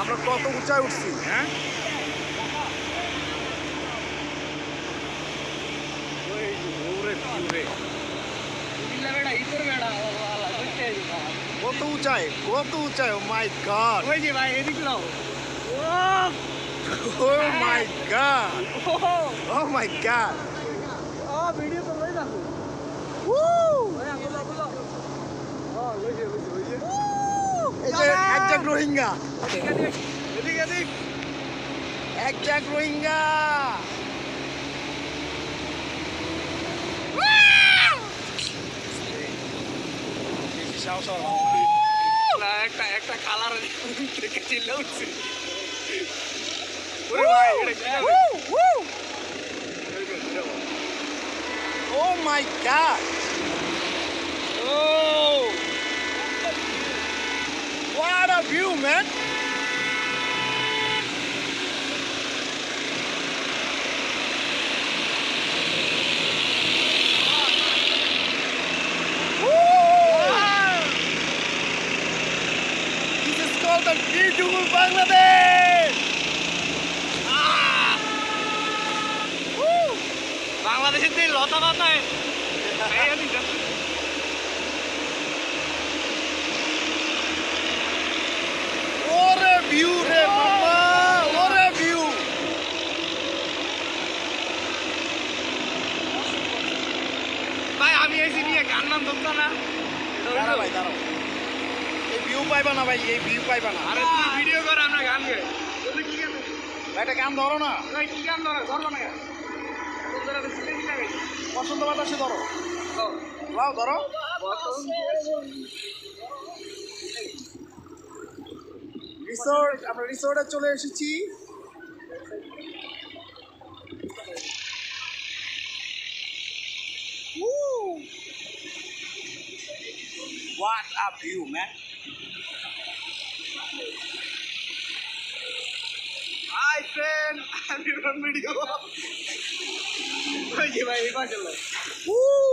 আমরা কত উঁচায় উঠছি হ্যাঁ কত উঁচায় কত উঁচায় মাই গড ওই যে ভাই এদিক নাও oh my god oh my god ও ভিডিও তো লই রাখো একজাক রোহিঙ্গা। এদিকে একজাক রোহিঙ্গা। একটা একটা কালার থেকে চিল্লা উঠছে Oh my god! Oh! What a view, man! Is the beautiful Bangladesh! Woo! বাংলাদেশের যে লতা পাতায় এই এদিকে দেখো। ওরে ভিউ রে মামা ওরে ভিউ ভাই আমি এসে নিয়ে গান নাম ধরতো না। দাঁড়া ভাই দাঁড়াও। এই ভিউ পাইবা না ভাই এই ভিউ পাইবা না। আরে তুই ভিডিও কর আমরা গান গে তুমি কি গান? ভাই, একটা গান ধরো না। ভাই কি গান ধরো? ধরবো না। বসন্ত বাতাসে ধরো। লাও ধরো রিসোর্ট আমরা রিসোর্টে চলে এসেছি। What a view, man. Friend আমি রন ভিডিও ওই যে ভাই এই পাশে লাই Woo!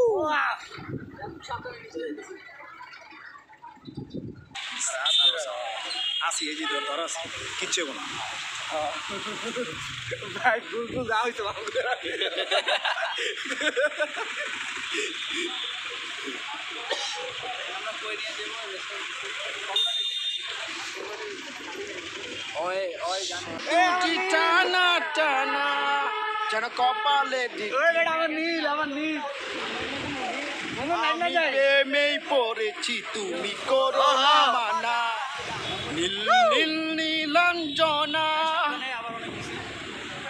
আসি এই যে ধর ধর আসি কিচ্ছু হব না ভাই গুল গুল যা হইতো টানা টানা যেন কপালে নীল নীল মনে পড়েছি তুমি করো মানা নীল নীল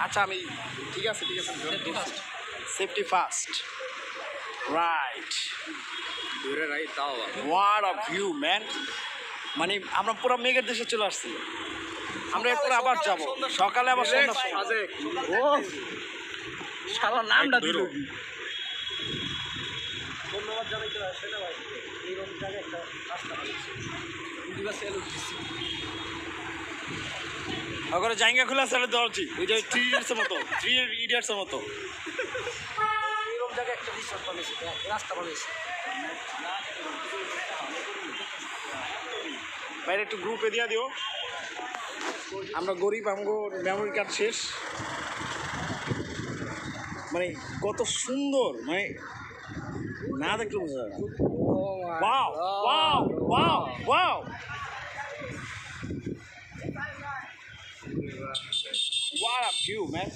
আচ্ছা আমি ঠিক আছে ঠিক আছে সেফটি ফার্স্ট রাইট দূরে রাই তাও ওয়ার অফ ভিউ ম্যান মানে আমরা পুরো মেঘের দেশে চলে আসছি। আমরা এরপরে আবার যাব। সকালে আবার। সাজে ও শালা নামটা দিল। ধন্যবাদ জানাইতে সেটা ভাই এইরকম জায়গায় একটা রাস্তা ওখানে জায়গা খোলা দেওয়া উচিত ওই যে থ্রি ইডিয়টসের মতো থ্রি ইডিয়টসের মতো। জায়গায় একটা বানিয়েছে রাস্তা বানিয়েছে বাইরে একটু গ্রুপে দিয়া দিও আমরা গরিব আমগো মেমোরি কার্ড শেষ মানে কত সুন্দর মানে না দেখলে বোঝা Wow! Wow! Wow! Wow! What a view, man!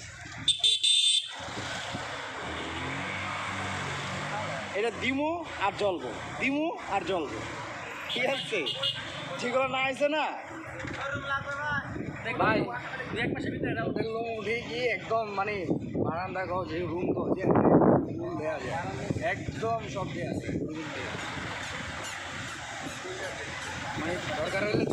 এটা দিমু আর জ্বলবো। দিমু আর জ্বলবো। ঠিক আছে? যেগুলো না আইছে না? ভাই। এক মাসের ভিতরে উঠে গিয়ে একদম মানে বারান্দা গো যে রুম গো যে রুম দেওয়া যায় একদম সব দেওয়া আছে রুম দেওয়া মানে দরকার হলে